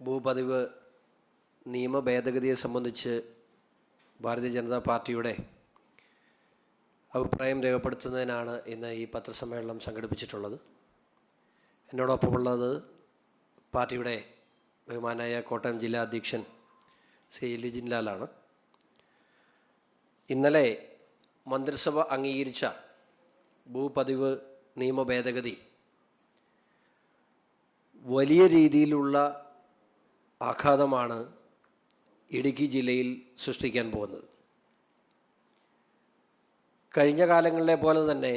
ഭൂപതിവ് നിയമ ഭേദഗതിയെ സംബന്ധിച്ച് ഭാരതീയ ജനതാ പാർട്ടിയുടെ അഭിപ്രായം രേഖപ്പെടുത്തുന്നതിനാണ് ഇന്ന് ഈ പത്രസമ്മേളനം സംഘടിപ്പിച്ചിട്ടുള്ളത്. എന്നോടൊപ്പമുള്ളത് പാർട്ടിയുടെ ബഹുമാനായ കോട്ടയം ജില്ലാ അധ്യക്ഷൻ ശ്രീ ലിജിൻ ലാലാണ് ഇന്നലെ മന്ത്രിസഭ അംഗീകരിച്ച ഭൂപതിവ് നിയമ ഭേദഗതി വലിയ രീതിയിലുള്ള ആഘാതമാണ് ഇടുക്കി ജില്ലയിൽ സൃഷ്ടിക്കാൻ പോകുന്നത്. കഴിഞ്ഞ കാലങ്ങളിലെ പോലെ തന്നെ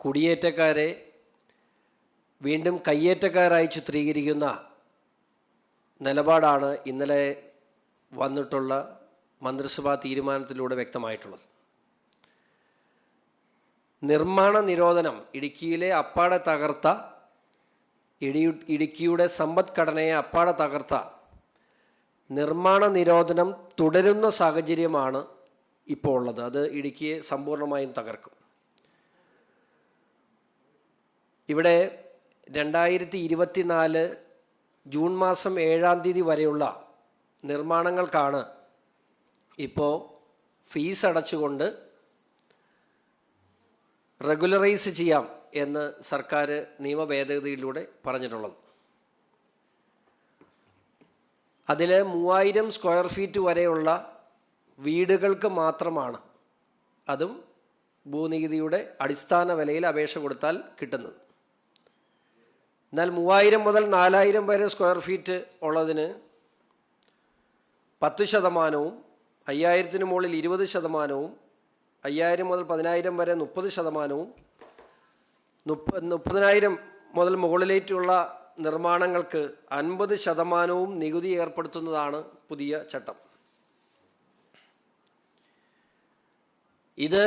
കുടിയേറ്റക്കാരെ വീണ്ടും കയ്യേറ്റക്കാരായി ചിത്രീകരിക്കുന്ന നിലപാടാണ് ഇന്നലെ വന്നിട്ടുള്ള മന്ത്രിസഭാ തീരുമാനത്തിലൂടെ വ്യക്തമായിട്ടുള്ളത്. നിർമ്മാണ നിരോധനം ഇടുക്കിയിലെ അപ്പാടെ തകർത്ത ഇടി ഇടുക്കിയുടെ സമ്പദ്ഘടനയെ അപ്പാടെ തകർത്ത. നിർമ്മാണ നിരോധനം തുടരുന്ന സാഹചര്യമാണ് ഇപ്പോൾ ഉള്ളത്. അത് ഇടുക്കിയെ സമ്പൂർണമായും തകർക്കും. ഇവിടെ രണ്ടായിരത്തി ഇരുപത്തിനാല് ജൂൺ മാസം ഏഴാം തീയതി വരെയുള്ള നിർമ്മാണങ്ങൾക്കാണ് ഇപ്പോൾ ഫീസ് അടച്ചുകൊണ്ട് റെഗുലറൈസ് ചെയ്യാം എന്ന് സർക്കാർ നിയമ ഭേദഗതിയിലൂടെ പറഞ്ഞിട്ടുള്ളത്. അതിൽ മൂവായിരം സ്ക്വയർ ഫീറ്റ് വരെയുള്ള വീടുകൾക്ക് മാത്രമാണ് അതും ഭൂനികുതിയുടെ അടിസ്ഥാന വിലയിൽ അപേക്ഷ കൊടുത്താൽ കിട്ടുന്നത്. എന്നാൽ മൂവായിരം മുതൽ നാലായിരം വരെ സ്ക്വയർ ഫീറ്റ് ഉള്ളതിന് പത്ത് ശതമാനവും അയ്യായിരത്തിന് മുകളിൽ ഇരുപത് ശതമാനവും അയ്യായിരം മുതൽ പതിനായിരം വരെ മുപ്പത് ശതമാനവും മുപ്പ മുപ്പതിനായിരം മുതൽ മുകളിലേറ്റുള്ള നിർമ്മാണങ്ങൾക്ക് അൻപത് ശതമാനവും നികുതി ഏർപ്പെടുത്തുന്നതാണ് പുതിയ ചട്ടം. ഇത്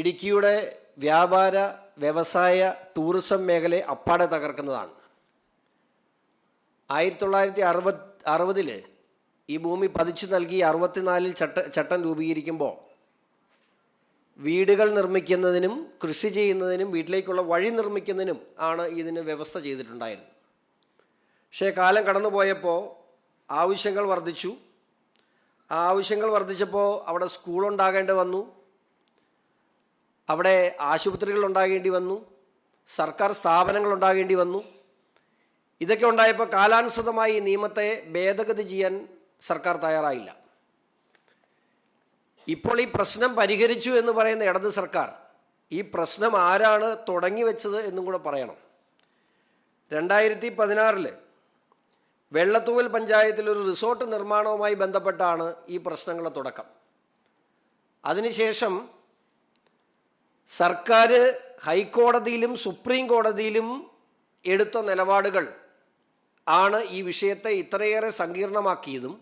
ഇടുക്കിയുടെ വ്യാപാര വ്യവസായ ടൂറിസം മേഖലയെ അപ്പാടെ തകർക്കുന്നതാണ്. ആയിരത്തി തൊള്ളായിരത്തി അറുപത് അറുപതിൽ ഈ ഭൂമി പതിച്ചു നൽകി അറുപത്തിനാലിൽ ചട്ട ചട്ടം രൂപീകരിക്കുമ്പോൾ വീടുകൾ നിർമ്മിക്കുന്നതിനും കൃഷി ചെയ്യുന്നതിനും വീട്ടിലേക്കുള്ള വഴി നിർമ്മിക്കുന്നതിനും ആണ് ഇതിന് വ്യവസ്ഥ ചെയ്തിട്ടുണ്ടായിരുന്നത്. പക്ഷേ കാലം കടന്നുപോയപ്പോൾ ആവശ്യങ്ങൾ വർദ്ധിച്ചു. ആ ആവശ്യങ്ങൾ വർദ്ധിച്ചപ്പോൾ അവിടെ സ്കൂൾ ഉണ്ടാകേണ്ടി വന്നു. അവിടെ ആശുപത്രികൾ ഉണ്ടാകേണ്ടി വന്നു. സർക്കാർ സ്ഥാപനങ്ങൾ ഉണ്ടാകേണ്ടി വന്നു. ഇതൊക്കെ ഉണ്ടായപ്പോൾ കാലാനുസൃതമായി നിയമത്തെ ഭേദഗതി ചെയ്യാൻ സർക്കാർ തയ്യാറായില്ല. ഇപ്പോൾ ഈ പ്രശ്നം പരിഹരിച്ചു എന്ന് പറയുന്ന ഇടത് സർക്കാർ ഈ പ്രശ്നം ആരാണ് തുടങ്ങി വെച്ചത് എന്നും കൂടെ പറയണം. രണ്ടായിരത്തി പതിനാറിൽ വെള്ളത്തൂവൽ പഞ്ചായത്തിൽ ഒരു റിസോർട്ട് നിർമ്മാണവുമായി ബന്ധപ്പെട്ടാണ് ഈ പ്രശ്നങ്ങളുടെ തുടക്കം. അതിനുശേഷം സർക്കാർ ഹൈക്കോടതിയിലും സുപ്രീം കോടതിയിലും എടുത്ത നിലപാടുകൾ ആണ് ഈ വിഷയത്തെ ഇത്രയേറെ സങ്കീർണമാക്കിയതും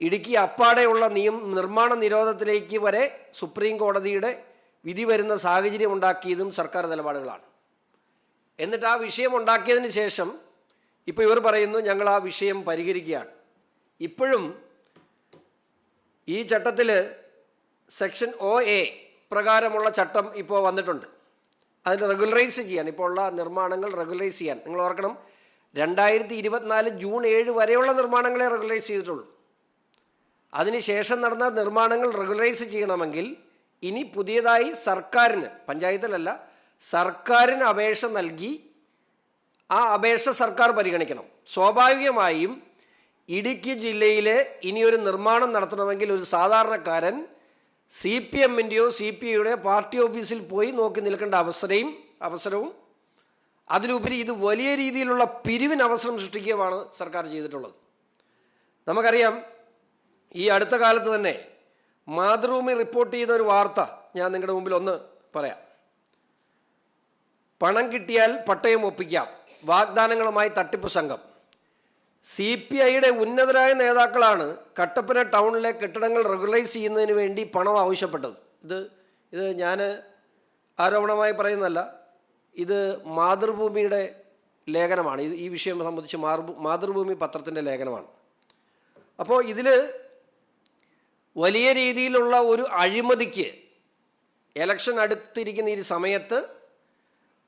ഇടുക്കി അപ്പാടെയുള്ള നിയം നിർമ്മാണ നിരോധത്തിലേക്ക് വരെ സുപ്രീം കോടതിയുടെ വിധി വരുന്ന സാഹചര്യം ഉണ്ടാക്കിയതും സർക്കാർ നിലപാടുകളാണ്. എന്നിട്ട് ആ വിഷയം ഉണ്ടാക്കിയതിന് ശേഷം ഇപ്പോൾ ഇവർ പറയുന്നു ഞങ്ങൾ ആ വിഷയം പരിഹരിക്കുകയാണ്. ഇപ്പോഴും ഈ ചട്ടത്തിൽ സെക്ഷൻ ഒ എ പ്രകാരമുള്ള ചട്ടം ഇപ്പോൾ വന്നിട്ടുണ്ട്. അതിന് റെഗുലറൈസ് ചെയ്യാൻ ഇപ്പോൾ ഉള്ള നിർമ്മാണങ്ങൾ റെഗുലറൈസ് ചെയ്യാൻ. നിങ്ങൾ ഓർക്കണം രണ്ടായിരത്തി ഇരുപത്തിനാല് ജൂൺ ഏഴ് വരെയുള്ള നിർമ്മാണങ്ങളെ റെഗുലറൈസ് ചെയ്തിട്ടുള്ളൂ. അതിനുശേഷം നടന്ന നിർമ്മാണങ്ങൾ റെഗുലറൈസ് ചെയ്യണമെങ്കിൽ ഇനി പുതിയതായി സർക്കാരിന് പഞ്ചായത്തിലല്ല സർക്കാരിന് അപേക്ഷ നൽകി ആ അപേക്ഷ സർക്കാർ പരിഗണിക്കണം. സ്വാഭാവികമായും ഇടുക്കി ജില്ലയിൽ ഇനിയൊരു നിർമ്മാണം നടത്തണമെങ്കിൽ ഒരു സാധാരണക്കാരൻ സി പി എമ്മിന്റെയോ സി പി ഐയുടെയോ പാർട്ടി ഓഫീസിൽ പോയി നോക്കി നിൽക്കേണ്ട അവസരയും അവസരവും അതിലുപരി ഇത് വലിയ രീതിയിലുള്ള പിരിവിന് അവസരം സൃഷ്ടിക്കുകയാണ് സർക്കാർ ചെയ്തിട്ടുള്ളത്. നമുക്കറിയാം ഈ അടുത്ത കാലത്ത് തന്നെ മാതൃഭൂമി റിപ്പോർട്ട് ചെയ്ത ഒരു വാർത്ത ഞാൻ നിങ്ങളുടെ മുമ്പിൽ ഒന്ന് പറയാം. പണം കിട്ടിയാൽ പട്ടയം ഒപ്പിക്കാം. വാഗ്ദാനങ്ങളുമായി തട്ടിപ്പ് സംഘം. സി പി ഐയുടെ ഉന്നതരായ നേതാക്കളാണ് കട്ടപ്പന ടൗണിലെ കെട്ടിടങ്ങൾ റെഗുലൈസ് ചെയ്യുന്നതിന് വേണ്ടി പണം ആവശ്യപ്പെട്ടത്. ഇത് ഇത് ഞാൻ ആരോപണമായി പറയുന്നതല്ല. ഇത് മാതൃഭൂമിയുടെ ലേഖനമാണ്. ഇത് ഈ വിഷയം സംബന്ധിച്ച് മാതൃഭൂമി പത്രത്തിന്റെ ലേഖനമാണ്. അപ്പോൾ ഇതിൽ വലിയ രീതിയിലുള്ള ഒരു അഴിമതിക്ക് എലക്ഷൻ അടുത്തിരിക്കുന്ന ഈ സമയത്ത്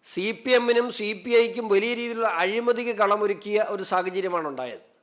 സി പി എമ്മിനും സി പി ഐക്കും വലിയ രീതിയിലുള്ള അഴിമതിക്ക് കളമൊരുക്കിയ ഒരു സാഹചര്യമാണ് ഉണ്ടായത്.